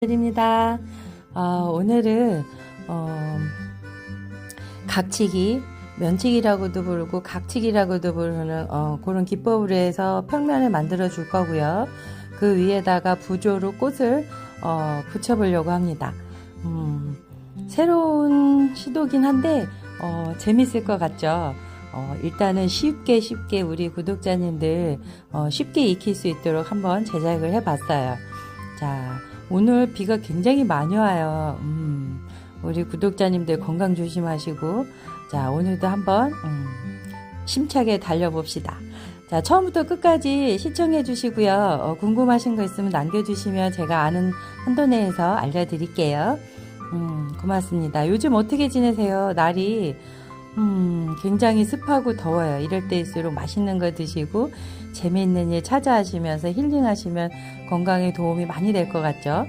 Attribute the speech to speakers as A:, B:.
A: 드립니다. 어, 오늘은 어, 각치기, 면치기라고도 부르고 각치기라고도 부르는 어, 그런 기법으로 해서 평면을 만들어 줄 거고요. 그 위에다가 부조로 꽃을 어, 붙여보려고 합니다. 음, 새로운 시도긴 한데 어, 재밌을 것 같죠. 어, 일단은 쉽게 쉽게 우리 구독자님들 어, 쉽게 익힐 수 있도록 한번 제작을 해봤어요. 자, 오늘 비가 굉장히 많이 와요. 음, 우리 구독자님들 건강 조심하시고, 자, 오늘도 한번, 음, 심차게 달려봅시다. 자, 처음부터 끝까지 시청해 주시고요. 어, 궁금하신 거 있으면 남겨주시면 제가 아는 한도 내에서 알려드릴게요. 음, 고맙습니다. 요즘 어떻게 지내세요? 날이, 음, 굉장히 습하고 더워요. 이럴 때일수록 맛있는 거 드시고, 재미있는 일 찾아 하시면서 힐링하시면 건강에 도움이 많이 될 것 같죠?